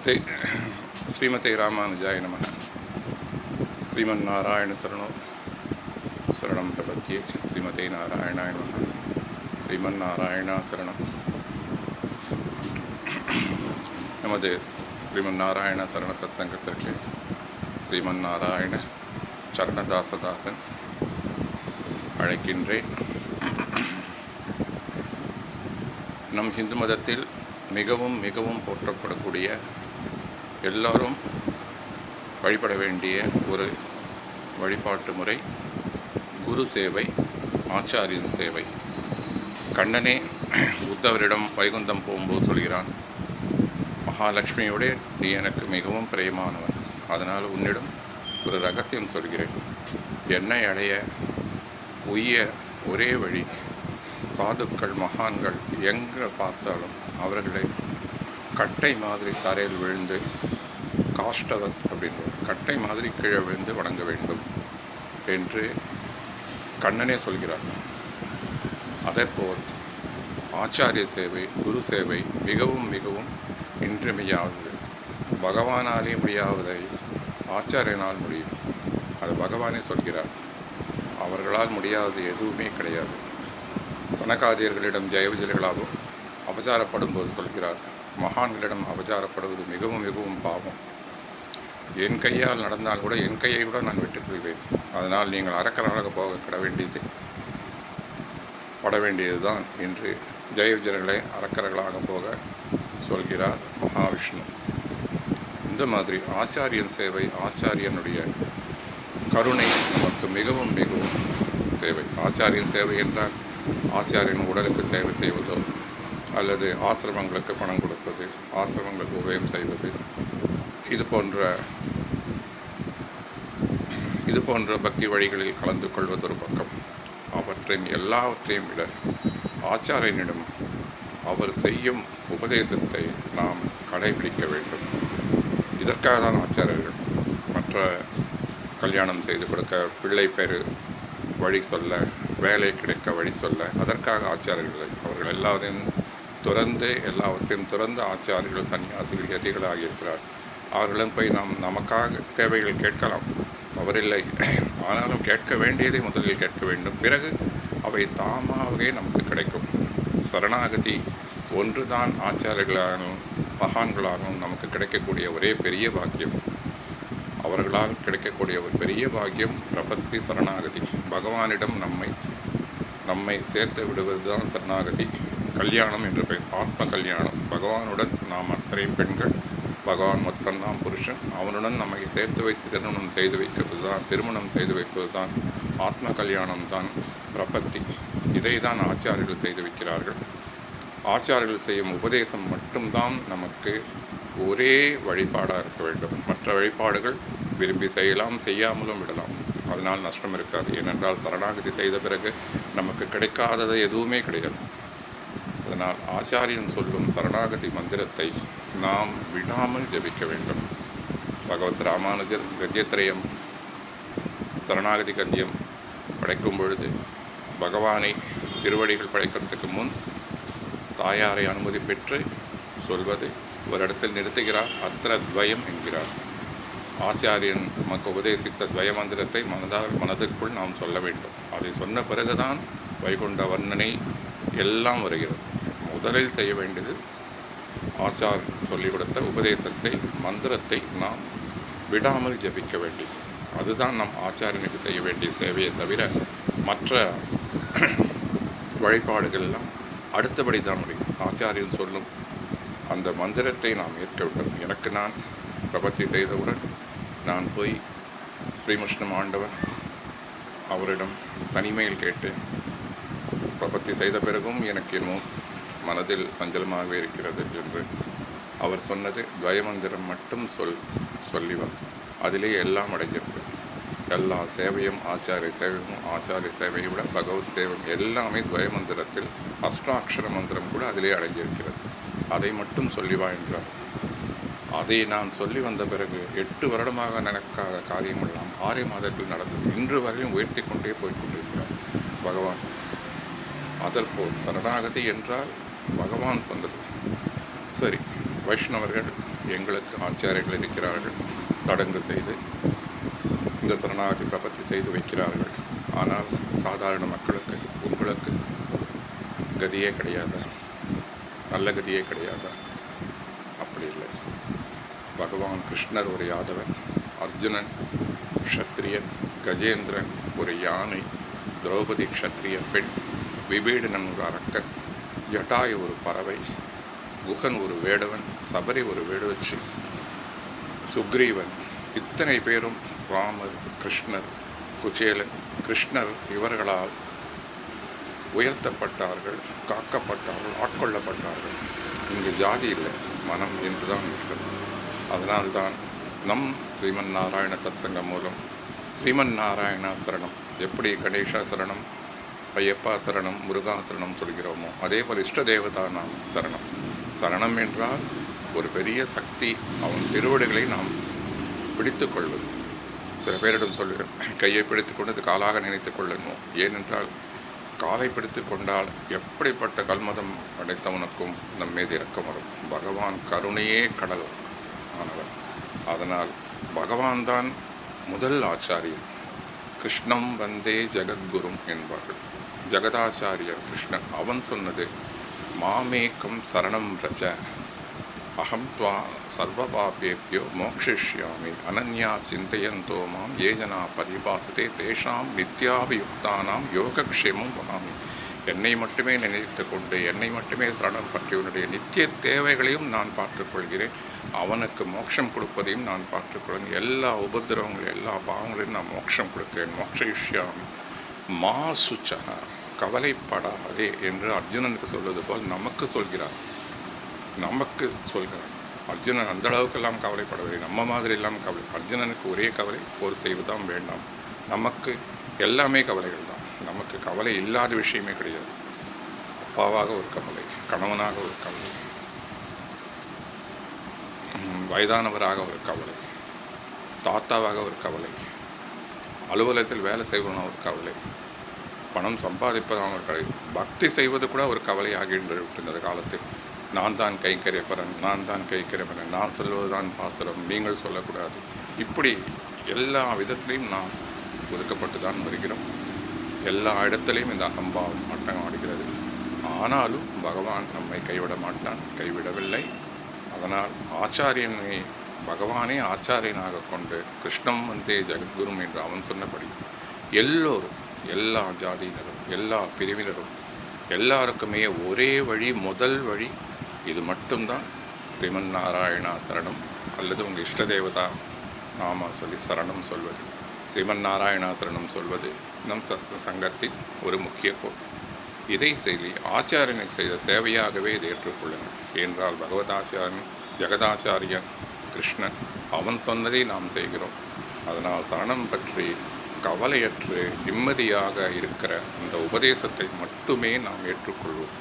ஸ்ரீமதே ஸ்ரீமதே ராமானுஜாய நம ஸ்ரீமன் நாராயண சரணம் சரணம் பிரபத்தியே ஸ்ரீமதே நாராயணாய நம ஸ்ரீமன் நாராயணா சரணம். நமது ஸ்ரீமன் நாராயண சரண சத்சங்கத்திற்கு ஸ்ரீமன் நாராயண சரணதாசதாசன் அழைக்கின்றேன். நம் இந்து மதத்தில் மிகவும் மிகவும் போற்றப்படக்கூடிய எல்லாரும் வழிபட வேண்டிய ஒரு வழிபாட்டு முறை குரு சேவை ஆச்சாரியன் சேவை. கண்ணனே உத்தவரிடம் வைகுந்தம் போகும்போது சொல்கிறான் மகாலட்சுமியோட நீ எனக்கு மிகவும் பிரியமானவன். அதனால் உன்னிடம் ஒரு ரகசியம் சொல்கிறேன். என்னை அடைய உய்ய ஒரே வழி சாதுக்கள் மகான்கள் எங்கே பார்த்தாலும் அவர்களை கட்டை மாதிரி தரையில் விழுந்து காஷ்டவத் அப்படின்னு கட்டை மாதிரி கீழே விழுந்து வணங்க வேண்டும் என்று கண்ணனே சொல்கிறார். அதேபோல் ஆச்சாரிய சேவை குரு சேவை மிகவும் மிகவும் இன்றியமையாவது பகவானாலே முடியாவதை ஆச்சாரியனால் முடியும். அது பகவானே சொல்கிறார். அவர்களால் முடியாதது எதுவுமே கிடையாது. சனகாதியர்களிடம் ஜெயவிஜயர்களாகவும் அபச்சாரப்படும் போது சொல்கிறார் மகான்களிடம் அபச்சாரப்படுவது மிகவும் மிகவும் பாவம். என் கையால் நடந்தால் கூட என் கையை கூட நான் வெட்டுக்கொள்வேன் அதனால் நீங்கள் அறக்கராக போக கிட வேண்டியது பட வேண்டியதுதான் என்று ஜெயவிஜயர்களை அறக்கர்களாக போக சொல்கிறார் மகாவிஷ்ணு. இந்த மாதிரி ஆச்சாரியன் சேவை ஆச்சாரியனுடைய கருணை நமக்கு மிகவும் மிகவும் தேவை. ஆச்சாரியன் சேவை என்றால் ஆச்சாரியன் உடலுக்கு சேவை செய்வதோ அல்லது ஆசிரமங்களுக்கு பணம் கொடுப்பது ஆசிரமங்களுக்கு உபயம் செய்வது இது போன்ற இது போன்ற பக்தி வழிகளில் கலந்து கொள்வது ஒரு பக்கம். அவற்றின் எல்லாவற்றையும் விட ஆச்சாரியனிடம் அவர் செய்யும் உபதேசத்தை நாம் கடைபிடிக்க வேண்டும். இதற்காக தான் ஆச்சாரியர்கள் மற்ற கல்யாணம் செய்து கொடுக்க பிள்ளை பேரு வழி சொல்ல வேலை கிடைக்க வழி சொல்ல அதற்காக ஆச்சாரியர்கள் அவர்கள் எல்லாரையும் துறந்து எல்லாவற்றையும் துறந்து ஆச்சாரியர்கள் சன்னியாசிகள் எதிகளாக இருக்கிறார். அவர்களிடம் போய் நாம் நமக்காக தேவைகள் கேட்கலாம். தவறில்லை. ஆனாலும் கேட்க வேண்டியதை முதலில் கேட்க வேண்டும். பிறகு அவை தாமாகவே நமக்கு கிடைக்கும். சரணாகதி ஒன்றுதான் ஆச்சாரியர்களாகவும் மகான்களாகவும் நமக்கு கிடைக்கக்கூடிய ஒரே பெரிய பாக்கியம். அவர்களால் கிடைக்கக்கூடிய ஒரு பெரிய பாக்கியம் பிரபத்தி சரணாகதி. பகவானிடம் நம்மை நம்மை சேர்த்து விடுவது தான் சரணாகதி. கல்யாணம் என்ற பெயர். ஆத்ம கல்யாணம். பகவானுடன் நாம் அத்தனை பெண்கள். பகவான் மட்டும்தான் புருஷன். அவனுடன் நம்மை சேர்த்து வைத்து திருமணம் செய்து வைக்கிறது தான் திருமணம் செய்து வைப்பது தான் ஆத்ம கல்யாணம் தான் பிரபத்தி. இதை தான் ஆச்சாரியர்கள் செய்து வைக்கிறார்கள். ஆச்சாரியர்கள் செய்யும் உபதேசம் மட்டும்தான் நமக்கு ஒரே வழிபாடாக இருக்க வேண்டும். மற்ற வழிபாடுகள் விரும்பி செய்யலாம் செய்யாமலும் விடலாம். அதனால் நஷ்டம் இருக்காது. ஏனென்றால் சரணாகதி செய்த பிறகு நமக்கு கிடைக்காதது எதுவுமே கிடையாது. ஆனால் ஆச்சாரியன் சொல்லும் சரணாகதி மந்திரத்தை நாம் விடாமல் ஜபிக்க வேண்டும். பகவத் ராமானுஜர் கத்தியத்திரயம் சரணாகதி கத்தியம் படைக்கும் பொழுது பகவானை திருவடிகள் படைக்கிறதுக்கு முன் தாயாரை அனுமதி பெற்று சொல்வது ஒரு இடத்தில் நிறுத்துகிறார் அத்திர துவயம் என்கிறார். ஆச்சாரியன் நமக்கு உபதேசித்த துவய மந்திரத்தை மனதால் மனதிற்குள் நாம் சொல்ல வேண்டும். அதை சொன்ன பிறகுதான் வைகுண்ட வர்ணனை எல்லாம் வருகிறது. முதலில் செய்ய வேண்டியது ஆச்சார் சொல்லிக் கொடுத்த உபதேசத்தை மந்திரத்தை நாம் விடாமல் ஜபிக்க வேண்டியது. அதுதான் நம் ஆச்சாரியனுக்கு செய்ய வேண்டிய சேவையை தவிர மற்ற வழிபாடுகள்லாம் அடுத்தபடி தான் முடியும். ஆச்சாரியன் சொல்லும் அந்த மந்திரத்தை நாம் ஏற்க வேண்டும். எனக்கு நான் பிரபத்தி செய்தவுடன் நான் போய் ஸ்ரீமுஷ்ணம் ஆண்டவன் அவரிடம் தனிமையில் கேட்டு பிரபத்தி செய்த பிறகும் எனக்கு இன்னும் மனதில் சஞ்சலமாகவே இருக்கிறது என்று அவர் சொன்னது துவயமந்திரம் மட்டும் சொல் சொல்லிவன் அதிலே எல்லாம் அடங்கியிருக்கு. எல்லா சேவையும் ஆச்சாரிய சேவையும் ஆச்சாரிய சேவையை விட பகவத் சேவம் எல்லாமே துவயமந்திரத்தில் அஷ்டாட்சர மந்திரம் கூட அதிலே அடங்கியிருக்கிறது. அதை மட்டும் சொல்லிவா என்றார். அதை நான் சொல்லி வந்த பிறகு எட்டு வருடமாக நடக்காத காரியமெல்லாம் ஆறே மாதத்தில் நடந்தது. இன்று வரையும் உயர்த்தி கொண்டே போய் கொண்டிருக்கிறார். பகவான் அதற்போல் சரணாகதி என்றால் பகவான் சொன்னது. சரி வைஷ்ணவர்கள் எங்களுக்கு ஆச்சாரியர்கள் இருக்கிறார்கள். சடங்கு செய்து இந்த சரணாகதி பிரபத்தி செய்து வைக்கிறார்கள். ஆனால் சாதாரண மக்களுக்கு உங்களுக்கு கதியே கிடையாது? நல்ல கதியே கிடையாது? அப்படி இல்லை. பகவான் கிருஷ்ணர் ஒரு யாதவன் அர்ஜுனன் க்ஷத்ரியன் கஜேந்திரன் ஒரு யானை திரௌபதி க்ஷத்ரிய பெண் விபீடனன் ஒரு அரக்கன் ஜட்டாயு ஒரு பறவை குகன் ஒரு வேடவன் சபரி ஒரு வேடுவச்சி சுக்ரீவன் இத்தனை பேரும் ராமர் கிருஷ்ணர் குச்சேலன் கிருஷ்ணர் இவர்களால் உயர்த்தப்பட்டார்கள் காக்கப்பட்டார்கள் ஆட்கொள்ளப்பட்டார்கள். இங்கு ஜாதி இல்லை மனம் என்றுதான் இருக்கிறது. அதனால்தான் நம் ஸ்ரீமன் நாராயண சத்சங்கம் மூலம் ஸ்ரீமன் நாராயணா சரணம் எப்படி கணேஷா சரணம் ஐயப்பா சரணம் முருகாசரணம் சொல்கிறோமோ அதே போல் இஷ்ட தேவதா நாம் சரணம். சரணம் என்றால் ஒரு பெரிய சக்தி அவன் திருவடிகளை நாம் பிடித்து கொள்வது. சில பேரிடம் சொல்லுகிறேன் கையை பிடித்து கொண்டு அது காலாக நினைத்து கொள்ளணும். ஏனென்றால் காலை பிடித்து கொண்டால் எப்படிப்பட்ட கல்மதம் படைத்தவனுக்கும் நம் மீது இறக்கம் வரும். பகவான் கருணையே கடல் ஆனவர். அதனால் பகவான் தான் முதல் ஆச்சாரியன் கிருஷ்ணம் வந்தே ஜெகத்குரும் என்பார்கள். ஜெகதாச்சாரியர் கிருஷ்ணன் அவன் சொன்னது மாமேக்கம் சரணம் ரஜ அகம் துவா சர்வபாபேபியோ மோக்ஷிஷ்யாமி அனன்யா சிந்தையந்தோ மாம் ஏஜனா பரிபாசதே தேஷாம் நித்யாபியுக்தானாம் யோகக்ஷேமம் வராமி என்னை மட்டுமே நினைத்து கொண்டு என்னை மட்டுமே சரணம் பற்றியவனுடைய நித்திய தேவைகளையும் நான் பார்த்துக்கொள்கிறேன் அவனுக்கு மோட்சம் கொடுப்பதையும் நான் பார்த்துக்கொள்கிறேன் எல்லா உபதிரவங்களையும் எல்லா பாவங்களையும் நான் மோட்சம் கொடுக்கிறேன். மோக்ஷயிஷ்யாமி மா சுச்சக கவலைப்படாதே என்று அர்ஜுனனுக்கு சொல்வது போல் நமக்கு சொல்கிறார். நமக்கு சொல்கிறார். அர்ஜுனன் அந்த அளவுக்கெல்லாம் கவலைப்படவில்லை. நம்ம மாதிரி எல்லாம் கவலை. அர்ஜுனனுக்கு ஒரே கவலை ஒரு செய்வதுதான் வேண்டாம். நமக்கு எல்லாமே கவலைகள் நமக்கு கவலை இல்லாத விஷயமே கிடையாது. அப்பாவாக ஒரு கவலை கணவனாக ஒரு கவலை வயதானவராக ஒரு கவலை தாத்தாவாக ஒரு கவலை அலுவலகத்தில் வேலை செய்வன ஒரு கவலை பணம் சம்பாதிப்பதான ஒரு கவலை பக்தி செய்வது கூட ஒரு கவலையாகின்ற விட்டது காலத்தில் நான் தான் கைக்கரியப்பறன் நான் தான் கைக்கரியப்பறன் நான் சொல்வது தான் பாசுரம் நீங்கள் சொல்லக்கூடாது. இப்படி எல்லா விதத்திலையும் நாம் ஒதுக்கப்பட்டு தான் வருகிறோம். எல்லா இடத்துலையும் இந்த அகம்பாவம் ஆட்டம் ஆடுகிறது. ஆனாலும் பகவான் நம்மை கைவிட மாட்டான் கைவிடவில்லை. அதனால் ஆச்சாரியனை பகவானே ஆச்சாரியனாக கொண்டு கிருஷ்ணம் வந்தே ஜெகத்குரும் என்று அவன் சொன்னபடி எல்லோரும் எல்லா ஜாதியினரும் எல்லா பிரிவினரும் எல்லாருக்குமே ஒரே வழி முதல் வழி இது மட்டும்தான். ஸ்ரீமன் நாராயணா சரணம் அல்லது உங்கள் இஷ்ட தேவதா நாம சொல்லி சரணம் சொல்வது. ஸ்ரீமன் நாராயணாசரணம் சொல்வது நம் சஸ்த சங்கத்தின் ஒரு முக்கிய கோள். இதை செய்தி ஆச்சாரியனுக்கு செய்த சேவையாகவே இதை ஏற்றுக்கொள்ளுங்கள் என்றால் பகவதாச்சாரியன் ஜெகதாச்சாரியன் கிருஷ்ணன் அவன் சொன்னதை நாம் செய்கிறோம். அதனால் சரணம் பற்றி கவலையற்று நிம்மதியாக இருக்கிற அந்த உபதேசத்தை மட்டுமே நாம் ஏற்றுக்கொள்வோம்.